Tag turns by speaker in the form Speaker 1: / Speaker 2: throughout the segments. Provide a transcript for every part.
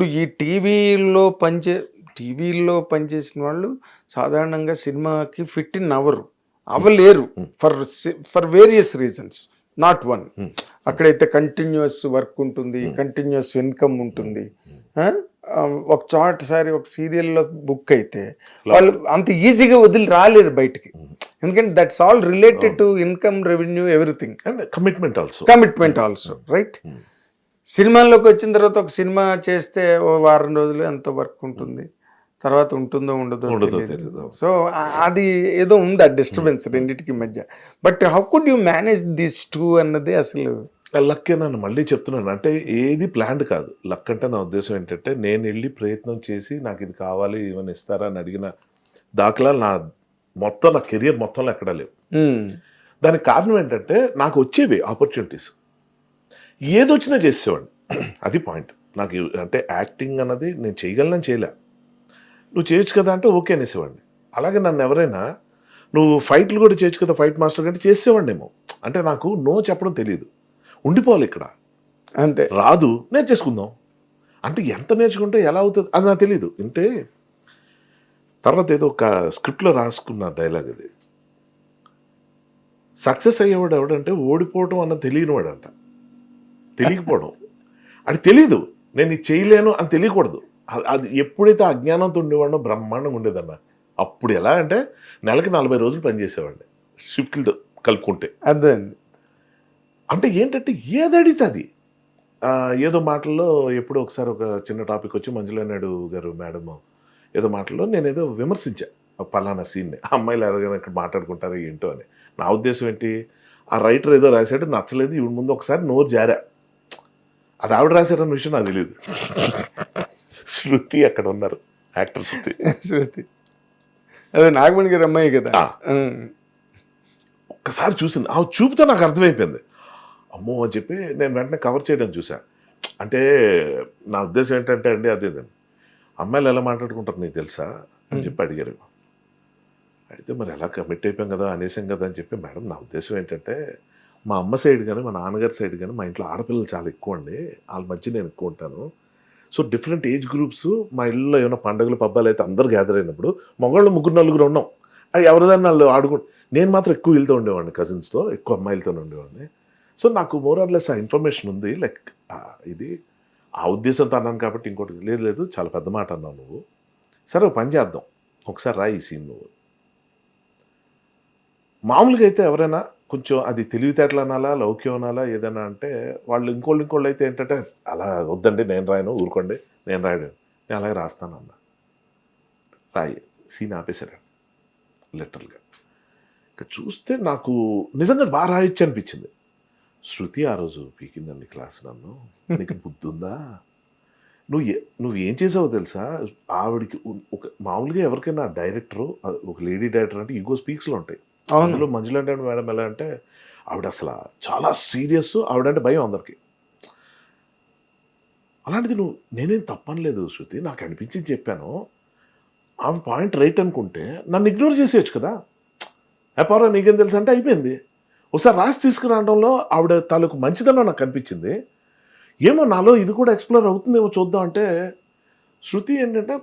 Speaker 1: ఇప్పుడు ఈ టీవీలో పనిచే టీవీలో పనిచేసిన వాళ్ళు సాధారణంగా సినిమాకి ఫిట్ ఇన్ అవ్వరు. అవ్వలేరు. For for various reasons. Not one. అక్కడైతే కంటిన్యూస్ వర్క్ ఉంటుంది కంటిన్యూస్ ఇన్కమ్ ఉంటుంది. ఒక చోటసారి ఒక సీరియల్లో బుక్ అయితే వాళ్ళు అంత ఈజీగా వదిలి రాలేరు బయటికి. ఎందుకంటే that's all related to income revenue everything
Speaker 2: and commitment also
Speaker 1: commitment also right సినిమాల్లోకి వచ్చిన తర్వాత ఒక సినిమా చేస్తే ఓ వారం రోజులు ఎంత వర్క్ ఉంటుంది? తర్వాత ఉంటుందో ఉండదో. సో అది ఏదో ఉంది ఆ డిస్టర్బెన్స్ రెండింటికి మధ్య. But how could you manage this too అన్నది అసలు
Speaker 2: లక్ నన్ను మళ్ళీ చెప్తున్నాను. అంటే ఏది ప్లాన్డ్ కాదు. లక్ అంటే నా ఉద్దేశం ఏంటంటే నేను వెళ్ళి ప్రయత్నం చేసి నాకు ఇది కావాలి ఏమైనా ఇస్తారా అని అడిగిన దాఖలా నా మొత్తం నా కెరియర్ మొత్తంలో ఎక్కడా లేవు.
Speaker 1: మ్మ్.
Speaker 2: దానికి కారణం ఏంటంటే నాకు వచ్చేవి ఆపర్చునిటీస్ ఏది వచ్చినా చేసేవాడిని అది పాయింట్ నాకు అంటే యాక్టింగ్ అన్నది నేను చేయగలను? చేయలే. నువ్వు చేయొచ్చు కదా అంటే ఓకే అనేసేవాడిని. అలాగే నన్ను ఎవరైనా నువ్వు ఫైట్లు కూడా చేయొచ్చు కదా ఫైట్ మాస్టర్ కంటే చేసేవాడినేమో. అంటే నాకు నో చెప్పడం తెలియదు ఉండిపోవాలి ఇక్కడ.
Speaker 1: అంతే.
Speaker 2: రాదు. నేర్చేసుకుందాం. అంటే ఎంత నేర్చుకుంటే ఎలా అవుతుంది? అది నాకు తెలియదు అంటే తర్వాత ఏదో ఒక స్క్రిప్ట్లో రాసుకున్న డైలాగ్ అది. సక్సెస్ అయ్యేవాడు ఎవడంటే ఓడిపోవడం అన్న తెలియనివాడంట. తెలియకపోవడం. అది తెలీదు. నేను ఇది చేయలేను అని తెలియకూడదు. అది ఎప్పుడైతే అజ్ఞానంతో ఉండేవాడో బ్రహ్మాండంగా ఉండేదన్న అప్పుడు ఎలా అంటే నెలకి నలభై రోజులు పనిచేసేవాడిని షిఫ్ట్లతో కలుపుకుంటే.
Speaker 1: అర్థమైంది.
Speaker 2: అంటే ఏంటంటే ఏదడితే అది. ఏదో మాటల్లో ఎప్పుడో ఒకసారి ఒక చిన్న టాపిక్ వచ్చి మంజుల నాయుడు గారు మేడం ఏదో మాటల్లో నేను ఏదో విమర్శించా పలానా సీన్ని. ఆ అమ్మాయిలు ఎవరైనా ఇక్కడ మాట్లాడుకుంటారో ఏంటో అని. నా ఉద్దేశం ఏంటి? ఆ రైటర్ ఏదో రాశాడు నచ్చలేదు. ఇవి ముందు ఒకసారి నోరు జారా. అది ఆవిడ రాశారన్న విషయం నాకు తెలియదు శృతి అక్కడ ఉన్నారు యాక్టర్ శృతి.
Speaker 1: శృతి. అదే నాగమణి గారి అమ్మాయి కదా.
Speaker 2: ఒక్కసారి చూసింది. ఆ చూపుతో నాకు అర్థమైపోయింది. అమ్మో అని చెప్పి నేను వెంటనే కవర్ చేయడం చూసా. అంటే నా ఉద్దేశం ఏంటంటే అండి అదే. అమ్మాయిలు ఎలా మాట్లాడుకుంటారు నీకు తెలుసా? అని చెప్పి అడిగారు. అడిగితే మరి ఎలా కమిట్ అయిపోయాం కదా అనేసాం కదా అని చెప్పి మేడం నా ఉద్దేశం ఏంటంటే మా అమ్మ సైడ్ కానీ మా నాన్నగారి సైడ్ కానీ మా ఇంట్లో ఆడపిల్లలు చాలా ఎక్కువ అండి వాళ్ళ మధ్య నేను ఎక్కువ ఉంటాను. సో డిఫరెంట్ ఏజ్ గ్రూప్స్ మా ఇళ్ళలో ఏమైనా పండుగలు పబ్బాలు అయితే అందరు గ్యాదర్ అయినప్పుడు మగవాళ్ళు ముగ్గురు నలుగురు ఉన్నాం. అది ఎవరిదాన్ని వాళ్ళు ఆడుకు నేను మాత్రం ఎక్కువ వెళ్తూ ఉండేవాడిని కజిన్స్తో ఎక్కువ అమ్మాయిలతో ఉండేవాడిని. సో నాకు మోర్ ఆర్ లెస్ ఆ ఇన్ఫర్మేషన్ ఉంది. లైక్ ఇది ఆ ఉద్దేశంతో అన్నాను కాబట్టి ఇంకోటి లేదు లేదు చాలా పెద్ద మాట అన్నావు నువ్వు. సరే పని చేద్దాం. ఒకసారి రా ఈ సీన్ నువ్వు. మామూలుగా అయితే ఎవరైనా కొంచెం అది తెలివితేటలు అనాలా లౌక్యం అనాలా ఏదైనా అంటే వాళ్ళు ఇంకోళ్ళు ఇంకోళ్ళు అయితే ఏంటంటే అలా వద్దండి నేను రాయను ఊరుకోండి నేను రాయడు నేను అలాగే రాస్తాను అన్న. రాయి సీన్ ఆపేశాడు. లిటరల్గా. ఇంకా చూస్తే నాకు నిజంగా బాగా రాయొచ్చు అనిపించింది. శృతి ఆ రోజు పీకిందండి క్లాస్ నన్ను. నీకు బుద్ధి ఉందా? నువ్వు ఏ- నువ్వు ఏం చేసావో తెలుసా? ఆవిడకి ఒక మామూలుగా ఎవరికైనా డైరెక్టరు ఒక లేడీ డైరెక్టర్ అంటే ఈగో స్పీక్స్లో ఉంటాయి. అందులో మంజుల అంటే మేడం ఎలా అంటే ఆవిడ అసలు చాలా సీరియస్ ఆవిడంటే భయం అందరికి. అలాంటిది నువ్వు నేనేం తప్పనలేదు శృతి నాకు అనిపించింది చెప్పాను. ఆమె పాయింట్ రైట్ అనుకుంటే నన్ను ఇగ్నోర్ చేసేయచ్చు కదా. వ్యాపారం నీకేం తెలుసు అంటే అయిపోయింది. ఒకసారి రాసి తీసుకురావడంలో ఆవిడ తాలూకు మంచిదనం నాకు కనిపించింది ఏమో నాలో ఇది కూడా ఎక్స్ప్లోర్ అవుతుందేమో చూద్దాం అంటే శృతి ఏంటంటే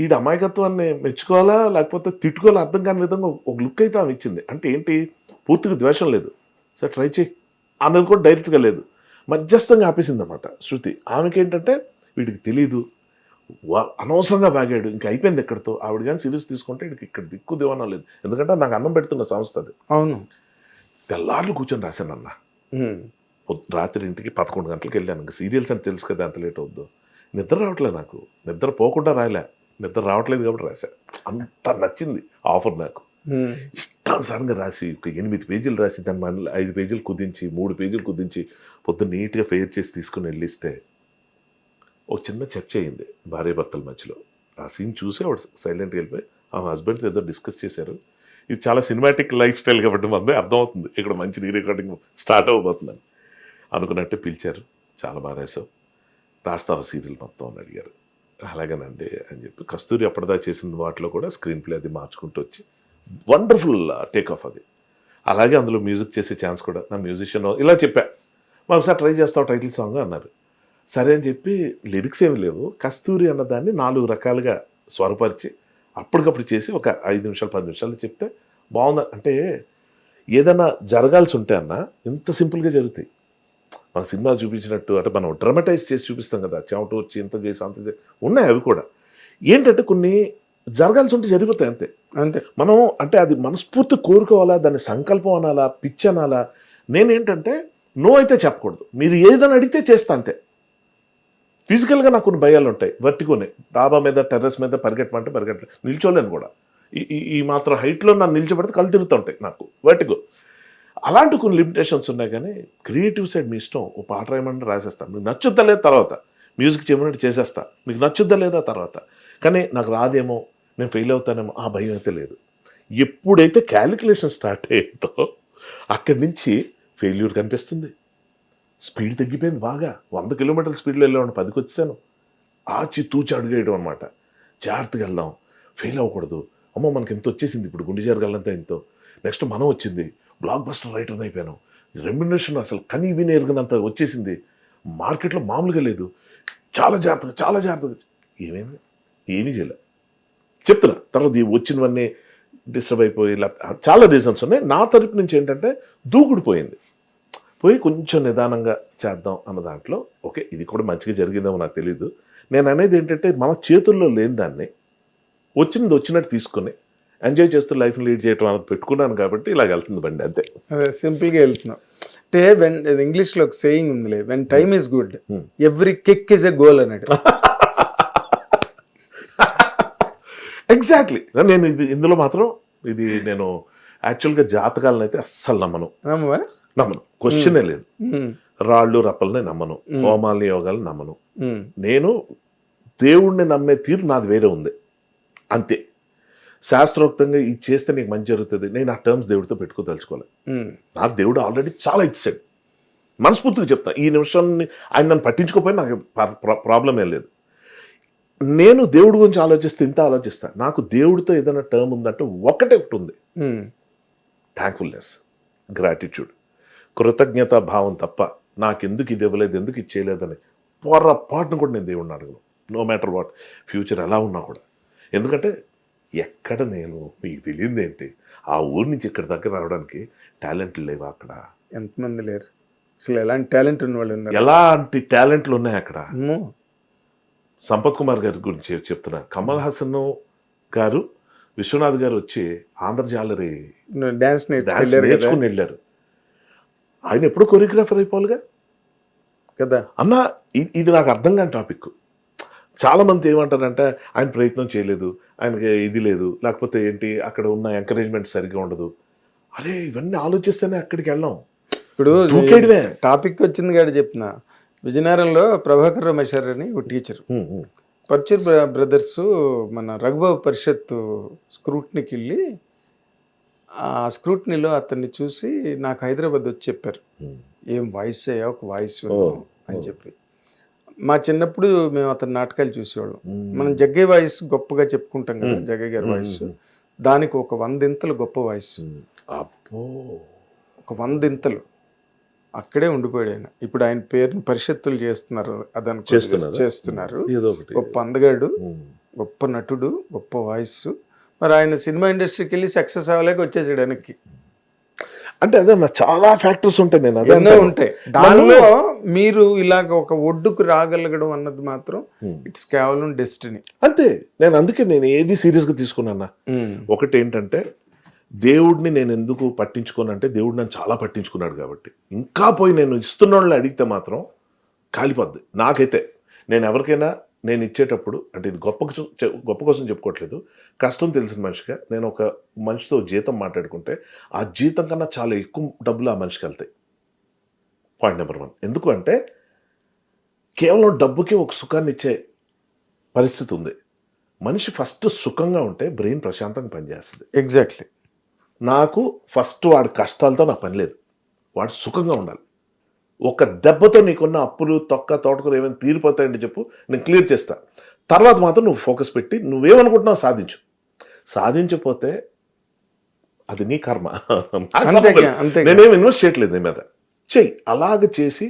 Speaker 2: ఈ అమాయకత్వాన్ని మెచ్చుకోవాలా లేకపోతే తిట్టుకోవాలా అర్థం కాని విధంగా ఒక లుక్ అయితే ఆమె ఇచ్చింది. అంటే ఏంటి? పూర్తిగా ద్వేషం లేదు. సరే ట్రై చేయి. అన్నది కూడా డైరెక్ట్గా లేదు. మధ్యస్థంగా ఆపేసింది అనమాట శృతి. ఆమెకి ఏంటంటే వీడికి తెలియదు వా- అనవసరంగా బాగాడు ఇంకా అయిపోయింది ఎక్కడితో? ఆవిడ కానీ సిరీస్ తీసుకుంటే వీడికి ఇక్కడ దిక్కు దివానం లేదు. ఎందుకంటే నాకు అన్నం పెడుతున్న సంస్థ అది.
Speaker 1: అవును.
Speaker 2: తెల్లార్లు కూర్చొని రాశాను అన్న. రాత్రి ఇంటికి పదకొండు గంటలకు వెళ్ళాను. ఇంకా సీరియల్స్ అని తెలుసు కదా ఎంత లేట్ అవుద్దు. నిద్ర రావట్లేదు నాకు. నిద్ర పోకుండా రాయలే. నిద్ర రావట్లేదు కాబట్టి రాశా అంత నచ్చింది ఆఫర్ నాకు. ఇష్టానుసారంగా రాసి ఒక ఎనిమిది పేజీలు రాసి దాని మళ్ళీ ఐదు పేజీలు కుదించి మూడు పేజీలు కుదించి పొద్దున్న నీట్గా ఫెయిర్ చేసి తీసుకుని వెళ్ళిస్తే ఒక చిన్న చర్చ అయింది భార్య భర్తల మధ్యలో. ఆ సీన్ చూసి ఆవిడ సైలెంట్గా వెళ్ళిపోయి ఆ హస్బెండ్తో ఏదో డిస్కస్ చేశారు. ఇది చాలా సినిమాటిక్ లైఫ్ స్టైల్ కాబట్టి మంది అర్థమవుతుంది. ఇక్కడ మంచి రీ రికార్డింగ్ స్టార్ట్ అవ్వబోతుందని. అనుకున్నట్టే పిలిచారు. చాలా బాగా రాసావు. రాస్తావా సీరియల్ మొత్తం? అని అడిగారు. అలాగేనండి అని చెప్పి కస్తూరి అప్పటిదా చేసిన వాటిలో కూడా స్క్రీన్ ప్లే అది మార్చుకుంటూ వచ్చి వండర్ఫుల్ టేక్ ఆఫ్ అది. అలాగే అందులో మ్యూజిక్ చేసే ఛాన్స్ కూడా. నా మ్యూజిషియన్ ఇలా చెప్పా "మా ఒకసారి ట్రై చేస్తావు టైటిల్ సాంగ్ అన్నారు. సరే అని చెప్పి లిరిక్స్ ఏమి లేవు. కస్తూరి అన్నదాన్ని నాలుగు రకాలుగా స్వరపరిచి అప్పటికప్పుడు చేసి ఒక ఐదు నిమిషాలు పది నిమిషాలు చెప్తే బాగుంది. అంటే ఏదైనా జరగాల్సి ఉంటే అన్న ఇంత సింపుల్గా జరుగుతాయి. మన సినిమా చూపించినట్టు అంటే మనం డ్రమటైజ్ చేసి చూపిస్తాం కదా చెమట వచ్చి ఇంత చేసి అంత చేసి. ఉన్నాయి అవి కూడా. ఏంటంటే కొన్ని జరగాల్సి ఉంటే జరిగిపోతాయి అంతే.
Speaker 1: అంతే.
Speaker 2: మనం అంటే అది మనస్ఫూర్తి కోరుకోవాలా దాన్ని సంకల్పం అనాలా పిచ్చి అనాలా? నేనేంటంటే నో అయితే చెప్పకూడదు. మీరు ఏదైనా అడిగితే చేస్తా అంతే. ఫిజికల్గా నాకు కొన్ని భయాలు ఉంటాయి వర్టికోనే డాబా మీద టెర్రస్ మీద పరిగెట్టమంటే పరిగెట్ట నిల్చోలేను కూడా. ఈ ఈ- మాత్రం హైట్లో నన్ను నిల్చోబెడితే కళ్ళు తిరుగుతుంటాయి నాకు. వర్టిగో అలాంటి కొన్ని లిమిటేషన్స్ ఉన్నాయి కానీ క్రియేటివ్ సైడ్ మీ ఇష్టం. ఓ పాట రాయమంటే రాసేస్తాను మీకు నచ్చుద్దా లేదా తర్వాత? మ్యూజిక్ చేయమన్నట్టు చేసేస్తా. మీకు నచ్చుద్దా లేదా తర్వాత? కానీ నాకు రాదేమో నేను ఫెయిల్ అవుతానేమో ఆ భయం అయితే లేదు. ఎప్పుడైతే క్యాలిక్యులేషన్ స్టార్ట్ అయ్యేదో అక్కడి నుంచి ఫెయిల్యూర్ కనిపిస్తుంది. స్పీడ్ తగ్గిపోయింది బాగా. వంద కిలోమీటర్ల స్పీడ్లో వెళ్ళాను పదికి వచ్చాను ఆచి తూచి అడుగేయడం అనమాట జాగ్రత్తగా వెళ్దాం. ఫెయిల్ అవ్వకూడదు. అమ్మో మనకి ఎంత వచ్చేసింది. ఇప్పుడు గుండె జరగాలంతా ఎంతో నెక్స్ట్ మనం వచ్చింది. బ్లాక్ బస్టర్ రైటర్ అయిపోయాను. రెమ్యునేషన్ అసలు కనీ విని ఎరుగనంత వచ్చేసింది. మార్కెట్లో మామూలుగా లేదు. చాలా జాగ్రత్తగా చాలా జాగ్రత్తగా. ఏమైంది? ఏమీ చేయలే. చెప్తున్నా. తర్వాత వచ్చినవన్నీ డిస్టర్బ్ అయిపోయి లేకపోతే చాలా రీజన్స్ ఉన్నాయి. నా తరపు నుంచి ఏంటంటే దూకుడు పోయింది. పోయి కొంచెం నిదానంగా చేద్దాం అన్న దాంట్లో ఓకే ఇది కూడా మంచిగా జరిగిందేమో నాకు తెలియదు నేను అనేది ఏంటంటే మన చేతుల్లో లేని దాన్ని వచ్చింది వచ్చినట్టు తీసుకొని ఎంజాయ్ చేస్తూ లైఫ్ని లీడ్ చేయడం అన్నది పెట్టుకున్నాను కాబట్టి ఇలాగ వెళ్తుంది బండి అంతే.
Speaker 1: అదే సింపుల్గా వెళ్తున్నాం. అంటే వెన్ ఇంగ్లీష్లో ఒక సేయింగ్ ఉందిలే when time is good
Speaker 2: Hmm.
Speaker 1: Every kick is a goal అన్నట్టు.
Speaker 2: ఎగ్జాక్ట్లీ నేను ఇది ఇందులో మాత్రం ఇది నేను యాక్చువల్గా జాతకాలను అయితే అస్సలు నమ్మను. నమ్మను. క్వశ్చనే లేదు.
Speaker 1: Hmm.
Speaker 2: రాళ్ళు రప్పల్ని నమ్మను. హోమాలని యోగాలను నమ్మను.
Speaker 1: Hmm.
Speaker 2: నేను దేవుణ్ణి నమ్మే తీరు నాది వేరే ఉంది. అంతే. శాస్త్రోక్తంగా ఇది చేస్తే నీకు మంచి జరుగుతుంది. నేను ఆ టర్మ్స్ దేవుడితో పెట్టుకోదలుచుకోవాలి
Speaker 1: Hmm.
Speaker 2: నాకు దేవుడు ఆల్రెడీ చాలా ఇచ్చాడు. మనస్ఫూర్తిగా చెప్తా. ఈ నిమిషాన్ని ఆయన నన్ను పట్టించుకోపోయినా నాకు ప్ర- ప్ర- ప్రాబ్లం ఏం లేదు. నేను దేవుడి గురించి ఆలోచిస్తే ఇంత ఆలోచిస్తా. నాకు దేవుడితో ఏదైనా టర్మ్ ఉందంటే ఒకటే ఒకటి ఉంది. థ్యాంక్ఫుల్నెస్ గ్రాటిట్యూడ్ కృతజ్ఞతా భావం తప్ప నాకెందుకు ఇది ఇవ్వలేదు ఎందుకు ఇది చేయలేదని పొరపాటును కూడా నేను దేవుడిని అడగను. నో మ్యాటర్ వాట్ ఫ్యూచర్ ఎలా ఉన్నా కూడా. ఎందుకంటే ఎక్కడ నేను మీకు తెలియదు ఏంటి ఆ ఊరి నుంచి ఇక్కడ దగ్గర రావడానికి టాలెంట్లు లేవు అక్కడ?
Speaker 1: ఎంతమంది లేరు? అసలు ఎలాంటి టాలెంట్ ఉన్న వాళ్ళు ఉన్నారు?
Speaker 2: ఎలాంటి టాలెంట్లు ఉన్నాయి అక్కడ. సంపత్ కుమార్ గారి గురించి చెప్- చెప్తున్నా కమల్ హాసన్ గారు విశ్వనాథ్ గారు వచ్చి ఆంధ్ర జాలరీ
Speaker 1: కదా?
Speaker 2: నేర్చుకుని వెళ్ళారు. ఆయన ఎప్పుడు కొరియోగ్రాఫర్ అయిపోవాలిగా
Speaker 1: కదా?
Speaker 2: అన్న ఇది నాకు అర్థం కాని టాపిక్. చాలా మంది ఏమంటారంటే ఆయన ప్రయత్నం చేయలేదు ఆయనకి ఇది లేదు. లేకపోతే ఏంటి? అక్కడ ఉన్న ఎంకరేజ్మెంట్ సరిగ్గా ఉండదు. అరే ఇవన్నీ ఆలోచిస్తేనే అక్కడికి వెళ్ళాం.
Speaker 1: ఇప్పుడు. టాపిక్ వచ్చింది కాదు చెప్తున్నా విజయనగరంలో ప్రభాకర్ రమేశ్వర్ అని ఒక టీచర్ పర్చూర్ బ్రదర్స్ మన రఘుబాబు పరిషత్ స్క్రూట్నీకి వెళ్ళి ఆ స్క్రూట్నీలో అతన్ని చూసి నాకు హైదరాబాద్ వచ్చి చెప్పారు. ఏం వాయిస్ అయ్యా ఒక వాయిస్ అని. చెప్పి. మా చిన్నప్పుడు మేము అతని నాటకాలు చూసేవాళ్ళం. మనం జగ్గయ్య వాయిస్ గొప్పగా చెప్పుకుంటాం కదా. జగ్గయ్య గారి వాయిస్. దానికి ఒక వందింతలు గొప్ప వాయిస్.
Speaker 2: అబ్బో.
Speaker 1: ఒక వందింతలు. అక్కడే ఉండిపోయాడు ఆయన. ఇప్పుడు ఆయన పేరుని పరిషత్తులు చేస్తున్నారు అదనుకో
Speaker 2: చేస్తున్నారా?
Speaker 1: గొప్ప అందగాడు. గొప్ప నటుడు గొప్ప వాయిస్. మరి ఆయన సినిమా ఇండస్ట్రీకి వెళ్ళి సక్సెస్ అవ్వలేక వచ్చేసాడు వెనక్కి.
Speaker 2: అంటే అదే నా చాలా ఫ్యాక్టర్స్ ఉంటాయి నేను అదే.
Speaker 1: ఉంటాయి. దానిలో మీరు ఇలాగ ఒక ఒడ్డుకు రాగలగడం అన్నది మాత్రం. ఇట్స్ కేవలం డెస్టినీ
Speaker 2: అంతే. నేను అందుకే నేను ఏది సీరియస్గా తీసుకున్నా ఒకటి ఏంటంటే దేవుడిని నేను ఎందుకు పట్టించుకోనంటే దేవుడు నన్ను చాలా పట్టించుకున్నాడు కాబట్టి. ఇంకా పోయి నేను ఇస్తున్న వాళ్ళని అడిగితే మాత్రం కాలిపోద్ది. నాకైతే. నేను ఎవరికైనా నేను ఇచ్చేటప్పుడు అంటే ఇది గొప్ప గొప్ప కోసం చెప్పుకోవట్లేదు. కష్టం తెలిసిన మనిషిగా నేను ఒక మనిషితో జీతం మాట్లాడుకుంటే ఆ జీతం కన్నా చాలా ఎక్కువ డబ్బులు ఆ మనిషికి వెళ్తాయి. పాయింట్ నెంబర్ వన్ ఎందుకు అంటే కేవలం డబ్బుకి ఒక సుఖాన్ని ఇచ్చే పరిస్థితి ఉంది. మనిషి ఫస్ట్ సుఖంగా ఉంటే బ్రెయిన్ ప్రశాంతంగా పనిచేస్తుంది.
Speaker 1: ఎగ్జాక్ట్లీ
Speaker 2: నాకు ఫస్ట్ వాడి కష్టాలతో నా పని లేదు. వాడు సుఖంగా ఉండాలి. ఒక దెబ్బతో నీకున్న అప్పులు తొక్క తోటకూర ఏమైనా తీరిపోతాయండి చెప్పు నేను క్లియర్ చేస్తా. తర్వాత మాత్రం నువ్వు ఫోకస్ పెట్టి నువ్వేమనుకుంటున్నావు సాధించు. సాధించకపోతే అది నీ కర్మ. నేనేం ఇన్వెస్ట్ చేయట్లేదు నీ మీద. చెయ్యి అలాగ చేసి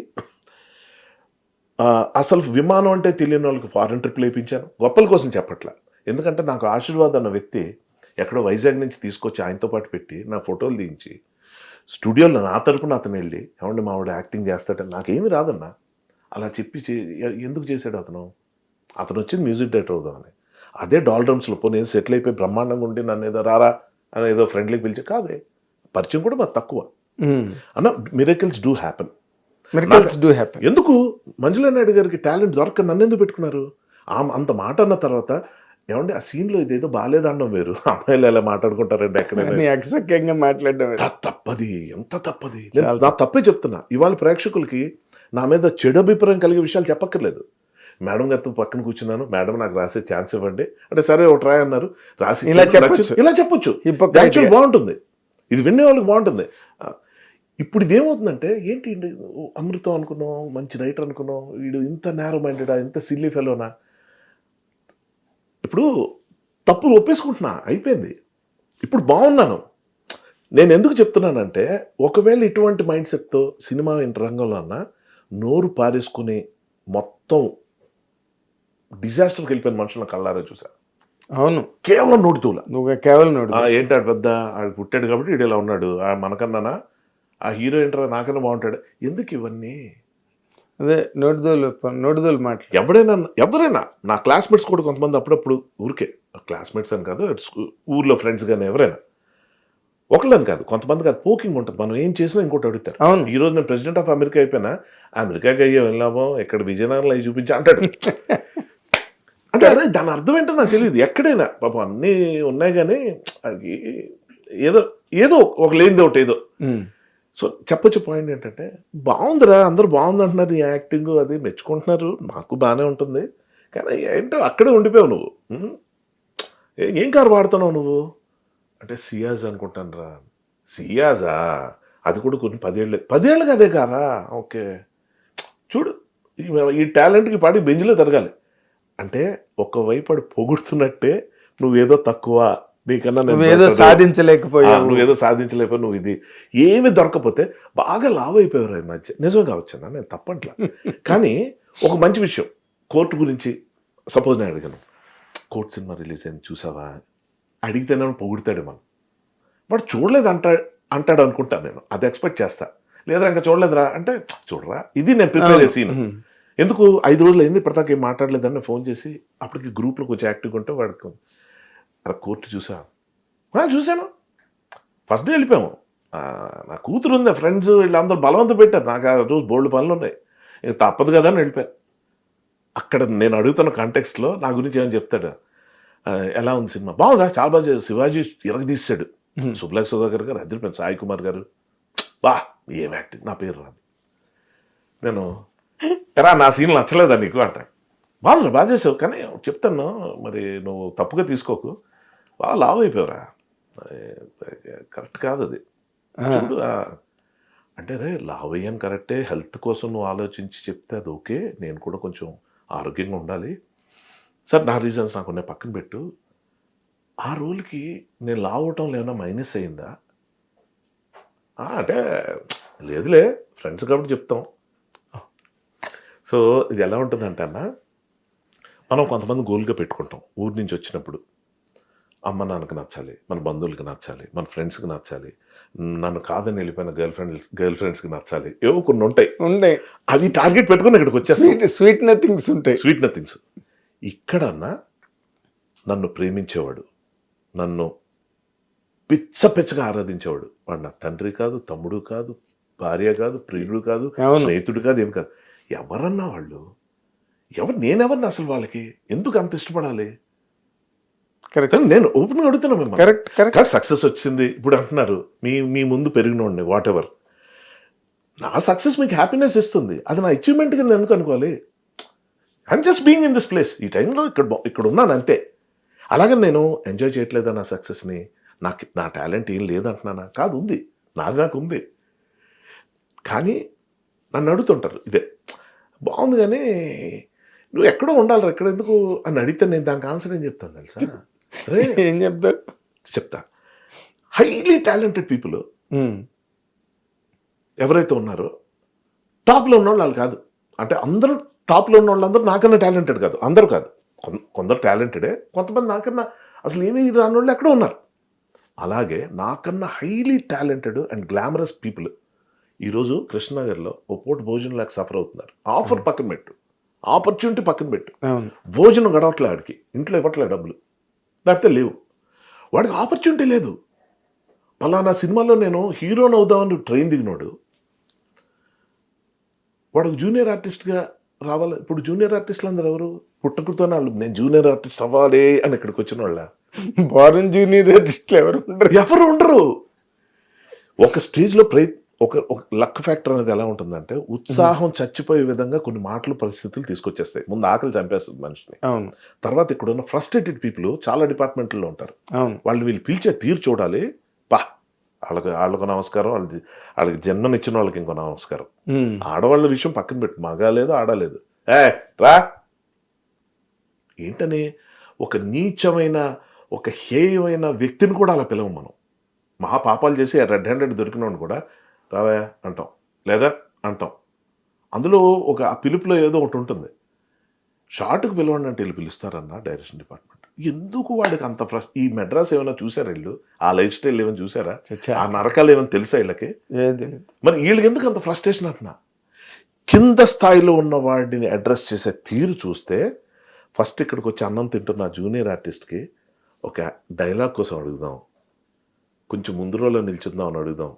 Speaker 2: అసలు విమానం అంటే తెలియని వాళ్ళకి ఫారెన్ ట్రిప్లు వేయించాను. గొప్పల కోసం చెప్పట్లా. ఎందుకంటే నాకు ఆశీర్వాద్ అన్న వ్యక్తి ఎక్కడో వైజాగ్ నుంచి తీసుకొచ్చి ఆయనతో పాటు పెట్టి నా ఫోటోలు తీయించి స్టూడియోలో నా తరపున అతను వెళ్ళి ఏమండి మావాడు యాక్టింగ్ చేస్తాడని నాకేమీ రాదన్నా. అలా చెప్పి ఎందుకు చేశాడు అతను? అతను వచ్చింది మ్యూజిక్ డైరెక్టర్ అవుదామని. అదే డాల్ డ్రమ్స్లో పో నేను సెటిల్ అయిపోయి బ్రహ్మాండంగా ఉండి నన్ను ఏదో రారా అని ఏదో ఫ్రెండ్లీకి పిలిచి కాదే. పరిచయం కూడా మాకు తక్కువ. అన్న miracles do happen
Speaker 1: miracles do happy
Speaker 2: ఎందుకు? మంజులా నాయుడు గారికి టాలెంట్ దొరక నన్ను ఎందుకు పెట్టుకున్నారు? ఆమె అంత మాట అన్న తర్వాత ఏమండి ఆ సీన్లో ఇదేదో బాగాలేదనడం వేరు. అమ్మాయిలు ఎలా మాట్లాడుకుంటారండి ఎక్కడైనా
Speaker 1: మాట్లాడడం
Speaker 2: తప్పది ఎంత తప్పది. నా తప్పే చెప్తున్నా. ఇవాళ ప్రేక్షకులకి నా మీద చెడు అభిప్రాయం కలిగే విషయాలు చెప్పక్కర్లేదు. మేడం గారితో పక్కన కూర్చున్నాను. మేడం నాకు రాసే ఛాన్స్ ఇవ్వండి. అంటే సరే ఒకటి రాయి అన్నారు. రాసి
Speaker 1: ఇలా చెప్పొచ్చు.
Speaker 2: ఇలా చెప్పొచ్చు. యాక్చువల్. బాగుంటుంది. ఇది వినే వాళ్ళకి బాగుంటుంది. ఇప్పుడు ఇదేమవుతుందంటే ఏంటి ఈడు అమృతం అనుకున్నాం మంచి రైటర్ అనుకున్నాం. వీడు ఇంత నేరో మైండెడా ఇంత సిల్లీ ఫెలోనా ఇప్పుడు తప్పులు ఒప్పేసుకుంటున్నా. అయిపోయింది. ఇప్పుడు బాగున్నాను. నేను ఎందుకు చెప్తున్నానంటే ఒకవేళ ఇటువంటి మైండ్ సెట్తో సినిమా రంగంలో అన్న నోరు పారేసుకుని మొత్తం డిజాస్టర్కి వెళ్ళిపోయిన మనుషులను కళ్ళారా చూసా.
Speaker 1: అవును.
Speaker 2: కేవలం నోటితూల
Speaker 1: నువ్వు కేవలం నోడు
Speaker 2: ఏంటాడు పెద్ద ఆడు పుట్టాడు కాబట్టి వీడు ఇలా ఉన్నాడు. ఆ మనకన్నానా? ఆ హీరో ఏంటరా? నాకన్నా బాగుంటాడు. ఎందుకు ఇవన్నీ?
Speaker 1: అదే నోటిదోలు నోటిదోలు మాటలు.
Speaker 2: ఎవడైనా ఎవరైనా నా క్లాస్మేట్స్ కూడా కొంతమంది అప్పుడప్పుడు ఊరికే క్లాస్మేట్స్ అని కాదు ఊర్లో ఫ్రెండ్స్ కానీ ఎవరైనా. ఒకళ్ళని కాదు కొంతమంది కాదు పోకింగ్ ఉంటుంది. మనం ఏం చేసినా ఇంకోటి అడుగుతారు.
Speaker 1: అవును.
Speaker 2: ఈ రోజు నేను ప్రెసిడెంట్ ఆఫ్ అమెరికా అయిపోయినా అమెరికాకి అయ్యో వెళ్ళామో ఎక్కడ విజయనగరంలో అవి చూపించి అంటాడు. అంటే అరే దాని అర్థం ఏంటో నాకు తెలియదు ఎక్కడైనా పాపం అన్నీ ఉన్నాయి కానీ అది ఏదో ఏదో ఒక లేనిది ఒకటి ఏదో. సో చెప్పొచ్చే పాయింట్ ఏంటంటే బాగుందిరా అందరూ బాగుంది అంటున్నారు ఈ యాక్టింగ్ అది మెచ్చుకుంటున్నారు. నాకు బాగానే ఉంటుంది. కానీ ఏంటో అక్కడే ఉండిపోయావు నువ్వు? ఏ- ఏం కారు వాడుతున్నావు నువ్వు? అంటే సియాజ్ అనుకుంటాను రా సియాజా? అది కూడా కొన్ని పదేళ్ళు పదేళ్ళకి అదే కారా? ఓకే. చూడు ఈ- ఈ టాలెంట్కి పాడి బెంజ్లో తిరగాలి. అంటే ఒకవైపు వాడు పొగుడుతున్నట్టే నువ్వేదో తక్కువ నీకన్నా నేను
Speaker 1: నువ్వేదో సాధించలేకపోయావు.
Speaker 2: నువ్వేదో సాధించలేకపోయి నువ్వు ఇది. ఏమి దొరకపోతే బాగా లావ్ అయిపోయారు ఈ మధ్య. నిజం కావచ్చు అన్న నేను తప్పట్లా. కానీ ఒక మంచి విషయం కోర్టు గురించి సపోజ్ నేను అడిగాను. కోర్టు సినిమా రిలీజ్ అయింది చూసావా? అడిగితే నన్ను పొగుడతాడు మనం వాడు చూడలేదు అంటా అంటాడు అనుకుంటాను నేను. అది ఎక్స్పెక్ట్ చేస్తా. లేదా ఇంకా చూడలేదురా. అంటే చూడరా ఇది నేను ప్రిపేర్ చేసి. ఎందుకు ఐదు రోజులు అయింది ఇప్పటిదాకా ఏం మాట్లాడలేదని ఫోన్ చేసి అప్పటికి గ్రూప్లో కొంచెం యాక్టివ్గా ఉంటే వాడికి అరే కోర్టు చూసా? "ఆ, చూశాను. ఫస్ట్ డే వెళ్ళిపోయాము. నా కూతురు ఉంది ఫ్రెండ్స్ వీళ్ళందరూ బలవంతం పెట్టారు. నాకు ఆ రోజు బోల్డ్ పనులు ఉన్నాయి. ఇంక తప్పదు కదా అని వెళ్ళిపోయాను అక్కడ నేను అడుగుతున్న కాంటెక్స్ట్లో నా గురించి ఏమని చెప్తాడు? "ఆ, ఎలా ఉంది సినిమా? బాగుందా చాలా బాగా. శివాజీ ఇరగదీశాడు. సుబ్లాక్ సుధాకర్ గారు అదిరిపోయింది సాయి కుమార్ గారు. బా ఏం యాక్టింగ్? నా పేరు రాదు. నేను ఎరా నా సీన్ నచ్చలేదా నీకు? అంట. బాగుంది బాగా చేసావు. కానీ చెప్తాను మరి నువ్వు తప్పుగా తీసుకోకు. బాగా లావ్ అయిపోయావురా. కరెక్ట్ కాదు అది. చూడు అంటే రే లావ్ అయ్యాను కరెక్టే. హెల్త్ కోసం నువ్వు ఆలోచించి చెప్తే అది ఓకే. నేను కూడా కొంచెం ఆరోగ్యంగా ఉండాలి. సార్ నా రీజన్స్ నాకు ఉన్నాయి. పక్కన పెట్టు. ఆ రోజుకి నేను లావ్ అవటంలో ఏమైనా మైనస్ అయిందా? అంటే లేదులే. ఫ్రెండ్స్ కాబట్టి చెప్తాం. సో ఇది ఎలా ఉంటుందంటే అన్న మనం కొంతమంది గోల్గా పెట్టుకుంటాం. ఊరి నుంచి వచ్చినప్పుడు అమ్మ నాన్నకి నచ్చాలి మన బంధువులకి నచ్చాలి మన ఫ్రెండ్స్కి నచ్చాలి నన్ను కాదని వెళ్ళిపోయిన గర్ల్ ఫ్రెండ్ గర్ల్ ఫ్రెండ్స్కి నచ్చాలి ఏవో కొన్ని ఉంటాయి.
Speaker 1: ఉండే
Speaker 2: అది టార్గెట్ పెట్టుకుని ఇక్కడికి వచ్చేస్తాం.
Speaker 1: స్వీట్ నథింగ్స్ ఉంటాయి.
Speaker 2: స్వీట్ నథింగ్స్ ఇక్కడన్నా నన్ను ప్రేమించేవాడు నన్ను పిచ్చ పిచ్చగా ఆరాధించేవాడు. వాడు నా తండ్రి కాదు తమ్ముడు కాదు భార్య కాదు ప్రియుడు కాదు. స్నేహితుడు కాదు ఏం కాదు. ఎవరన్నా వాళ్ళు ఎవరు నేనెవరిని అసలు వాళ్ళకి ఎందుకు అంత ఇష్టపడాలి?
Speaker 1: కరెక్ట్
Speaker 2: నేను ఓపెన్గా అడుగుతున్నా మిమ్మల్ని.
Speaker 1: కరెక్ట్ కరెక్ట్
Speaker 2: సక్సెస్ వచ్చింది ఇప్పుడు అంటున్నారు మీ మీ ముందు పెరిగినోడిని వాట్ ఎవర్ నా సక్సెస్ మీకు హ్యాపీనెస్ ఇస్తుంది అది నా అచీవ్మెంట్ కింద ఎందుకు అనుకోవాలి? I'm just being in this place ఈ టైంలో ఇక్కడ ఇక్కడ ఉన్నాను అంతే. అలాగే నేను ఎంజాయ్ చేయట్లేదా నా సక్సెస్ని నాకు నా టాలెంట్ ఏం లేదంటున్నానా? కాదు ఉంది. నాది నాకు ఉంది. కానీ నన్ను అడుగుతుంటారు ఇదే బాగుంది కానీ నువ్వు ఎక్కడో ఉండాలి ఎక్కడ ఎందుకు అని అడిగితే నేను దానికి ఆన్సర్ ఏం చెప్తాను తెలుసా? రే.
Speaker 1: ఏం చెప్తారు
Speaker 2: చెప్తా. Highly talented people. ఎవరైతే ఉన్నారో టాప్లో ఉన్న వాళ్ళు కాదు. అంటే అందరూ టాప్లో ఉన్న వాళ్ళందరూ నాకన్నా టాలెంటెడ్ కాదు. అందరూ కాదు. కొందరు టాలెంటెడే కొంతమంది నాకన్నా అసలు ఏమీ రాని వాళ్ళు ఎక్కడో ఉన్నారు. అలాగే నాకన్నా highly talented and glamorous people ఈరోజు కృష్ణనగర్లో ఓ పూట భోజనం లేక సఫర్ అవుతున్నారు. ఆఫర్ పక్కన పెట్టు. ఆపర్చునిటీ పక్కన పెట్టు. భోజనం గడవట్లే ఆడికి. ఇంట్లో ఇవ్వట్లే డబ్బులు. లేకపోతే లేవు. వాడికి ఆపర్చునిటీ లేదు. పలానా సినిమాలో నేను హీరోని అవుదామని ట్రైన్ దిగినోడు. వాడికి జూనియర్ ఆర్టిస్ట్గా రావాలి. ఇప్పుడు జూనియర్ ఆర్టిస్టులు అందరు ఎవరు? పుట్టకుతో వాళ్ళు. నేను జూనియర్ ఆర్టిస్ట్ అవ్వాలి అని ఇక్కడికి వచ్చిన వాళ్ళ
Speaker 1: బారన్ జూనియర్ ఆర్టిస్టులు ఎవరు ఉండరు?
Speaker 2: ఎవరు ఉండరు? ఒక స్టేజ్లో ప్రయ ఒక ఒక లక్ ఫ్యాక్టర్ అనేది ఎలా ఉంటుందంటే ఉత్సాహం చచ్చిపోయే విధంగా కొన్ని మాటలు పరిస్థితులు తీసుకొచ్చేస్తాయి. ముందు ఆకలి చంపేస్తుంది మనిషిని.
Speaker 1: అవును.
Speaker 2: తర్వాత ఇక్కడ ఉన్న ఫ్రస్ట్రేటెడ్ పీపుల్ చాలా డిపార్ట్మెంట్లో ఉంటారు.
Speaker 1: అవును.
Speaker 2: వాళ్ళు వీళ్ళు పిలిచే తీరు చూడాలి. పా వాళ్ళకి వాళ్ళకు నమస్కారం వాళ్ళకి వాళ్ళకి జన్మనిచ్చిన వాళ్ళకి ఇంకో నమస్కారం. ఆడవాళ్ళ విషయం పక్కన పెట్టు మగా లేదు ఆడలేదు ఏ రా. ఏంటని ఒక నీచమైన ఒక హేయమైన వ్యక్తిని కూడా అలా పిలవం మనం. మహా పాపాలు చేసి రెడ్ హ్యాండెడ్ దొరికినోడు కూడా రావా అంటాం. లేదా అంటాం. అందులో ఒక ఆ పిలుపులో ఏదో ఒకటి ఉంటుంది. షార్ట్కి పిలవండి అంటే వీళ్ళు పిలుస్తారన్న డైరెక్షన్ డిపార్ట్మెంట్. ఎందుకు వాడికి అంత ఫ్రస్ ఈ మెడ్రాస్ ఏమైనా చూసారా వీళ్ళు? ఆ లైఫ్ స్టైల్ ఏమైనా చూసారా. ఆ నరకాలు ఏమైనా తెలుసా వీళ్ళకి? మరి వీళ్ళకి ఎందుకు అంత ఫ్రస్ట్రేషన్ అంటున్నా? కింద స్థాయిలో ఉన్న వాడిని అడ్రస్ చేసే తీరు చూస్తే ఫస్ట్ ఇక్కడికి వచ్చి అన్నం తింటున్న జూనియర్ ఆర్టిస్ట్కి ఒక డైలాగ్ కోసం అడుగుదాం. కొంచెం ముందు రోజులో నిల్చుందాం అని అడుగుదాం.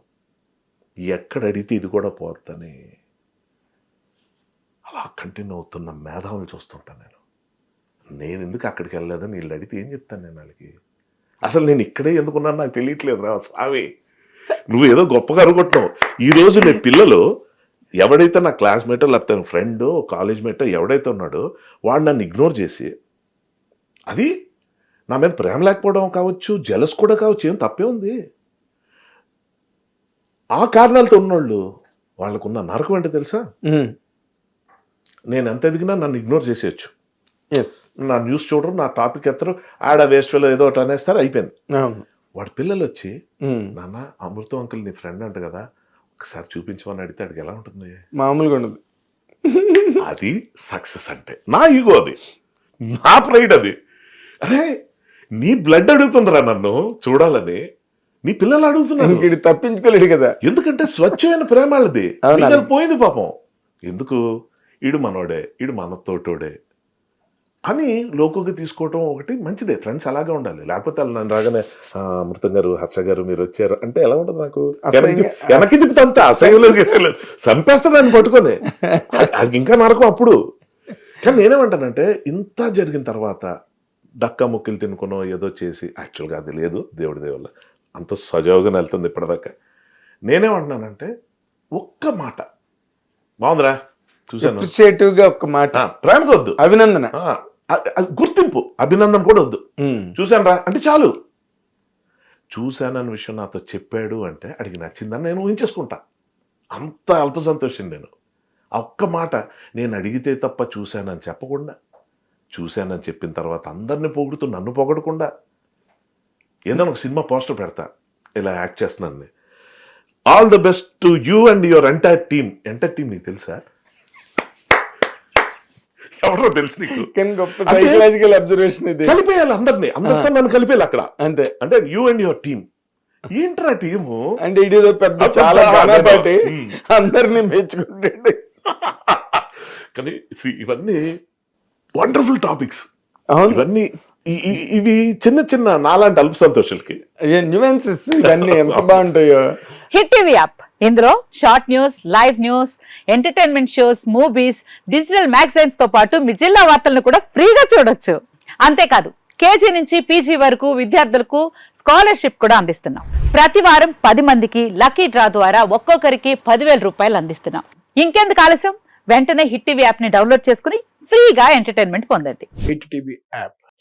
Speaker 2: ఎక్కడ అడిగితే ఇది కూడా పోతుందని అలా కంటిన్యూ అవుతున్న మేధావులు చూస్తుంటాను నేను. నేను ఎందుకు అక్కడికి వెళ్ళలేదని వీళ్ళు అడిగితే ఏం చెప్తాను నేను వాళ్ళకి? అసలు నేను ఇక్కడే ఎందుకున్నాను నాకు తెలియట్లేదు రా స్వామి. నువ్వు ఏదో గొప్పగా అనుకుంటున్నావు. ఈరోజు నేను నీ పిల్లలు ఎవడైతే నా క్లాస్మేటో లేకపోతే ఫ్రెండో కాలేజ్ మేటో ఎవడైతే ఉన్నాడో వాడు నన్ను ఇగ్నోర్ చేసి అది నా మీద ప్రేమ లేకపోవడం కావచ్చు జలస్ కూడా కావచ్చు ఏం తప్పే ఉంది? ఆ కారణాలతో ఉన్నోళ్ళు వాళ్ళకున్న నరకం అంటే తెలుసా? నేను ఎంత ఎదిగినా నన్ను ఇగ్నోర్ చేసేయచ్చు.
Speaker 1: ఎస్
Speaker 2: నా న్యూస్ చూడరు నా టాపిక్ ఎత్తరు ఆడ వేస్ట్ ఏదో ఒకటి అనేస్తారు అయిపోయింది. వాడి పిల్లలు వచ్చి. నాన్న అమృతం అంకుల్ నీ ఫ్రెండ్ అంట కదా ఒకసారి చూపించమని అడిగితే అడిగి ఎలా ఉంటుంది?
Speaker 1: మామూలుగా ఉండదు.
Speaker 2: అది సక్సెస్ అంటే. నా ఈగో అది. నా ప్రైడ్ అది. అరే నీ బ్లడ్ అడుగుతుందిరా నన్ను చూడాలని. నీ పిల్లలు అడుగుతున్నారు.
Speaker 1: తప్పించుకోలేడు కదా.
Speaker 2: ఎందుకంటే స్వచ్ఛమైన ప్రేమ వాళ్ళది. పోయింది పాపం. ఎందుకు? ఈడు మనోడే ఈడు మనతోటోడే. అని లోకోకి తీసుకోవటం ఒకటి మంచిదే. ఫ్రెండ్స్ అలాగే ఉండాలి. లేకపోతే నన్ను రాగానే "ఆ, అమృతం గారు హర్ష గారు మీరు వచ్చారు. అంటే ఎలా ఉంటుంది నాకు? వెనక్కి తిప్పి- వెనక్కి తిప్పితే అంతే. అసహ్యలేదు గీసలేదు చంపేస్తాను నన్ను పట్టుకొని. అది- అది ఇంకా నరకం అప్పుడు. కానీ నేనేమంటానంటే ఇంత జరిగిన తర్వాత డక్క ముక్కిలు తినుకునో ఏదో చేసి యాక్చువల్గా అది లేదు దేవుడి దేవుళ్ళ అంత సజావుగా వెళ్తుంది ఇప్పటిదాకా. నేనేమంటున్నానంటే ఒక్క మాట. బాగుందిరా?
Speaker 1: అప్రిషియేటివ్గా ఒక మాట.
Speaker 2: ఆ, ప్రేమగా వద్దు
Speaker 1: అభినందన.
Speaker 2: గుర్తింపు అభినందన కూడా వద్దు.
Speaker 1: ఉమ్.
Speaker 2: చూశాను రా అంటే చాలు. చూశానన్న విషయం నాతో చెప్పాడు అంటే అడిగి నచ్చిందని నేను ఊహించేసుకుంటా. అంత అల్ప సంతోషం నేను. ఆ ఒక్క మాట నేను అడిగితే తప్ప చూశానని చెప్పకుండా చూశానని చెప్పిన తర్వాత అందరిని పొగుడుతూ నన్ను పొగడకుండా ఏదైనా ఒక సినిమా పోస్టర్ పెడతా. ఇలా యాక్ట్ చేస్తున్నాను all the best to you and your entire team entire team నీకు తెలుసా? ఎవరో తెలుసు నీకు.
Speaker 1: సైకలాజికల్ అబ్జర్వేషన్ ఇది.
Speaker 2: కలిపేయాలి అందరినీ. అందరితో నన్ను కలిపేయాలి అక్కడ
Speaker 1: అంతే.
Speaker 2: అంటే యూ అండ్ యువర్ టీమ్ ఏంట్రా టీము?
Speaker 1: అంటే ఇదేదో పెద్ద చాలా. అందరినీ మెచ్చుకుంటాడు.
Speaker 2: కానీ ఇవన్నీ వండర్ఫుల్ టాపిక్స్ ఇవన్నీ ఇవి చిన్న చిన్న నాలాంటి అల్ప సంతోషాలకి.
Speaker 1: న్యూవెన్సెస్ ఇవన్నీ ఎంత బాగుంటాయో.
Speaker 3: Hit TV app. ఇందులో short news live news entertainment shows movies digital మ్యాగజైన్స్తో పాటు మీ జిల్లా వార్తలను కూడా ఫ్రీగా చూడొచ్చు. అంతేకాదు కేజీ నుంచి పీజీ వరకు విద్యార్థులకు స్కాలర్షిప్ కూడా అందిస్తున్నాం. ప్రతి వారం పది మందికి లక్కీ డ్రా ద్వారా ఒక్కొక్కరికి పదివేల రూపాయలు అందిస్తున్నాం. ఇంకెందుకు ఆలస్యం? వెంటనే హిట్ టీవీ యాప్ని డౌన్లోడ్ చేసుకుని ఫ్రీగా ఎంటర్టైన్మెంట్ పొందండి.
Speaker 1: Hit TV app.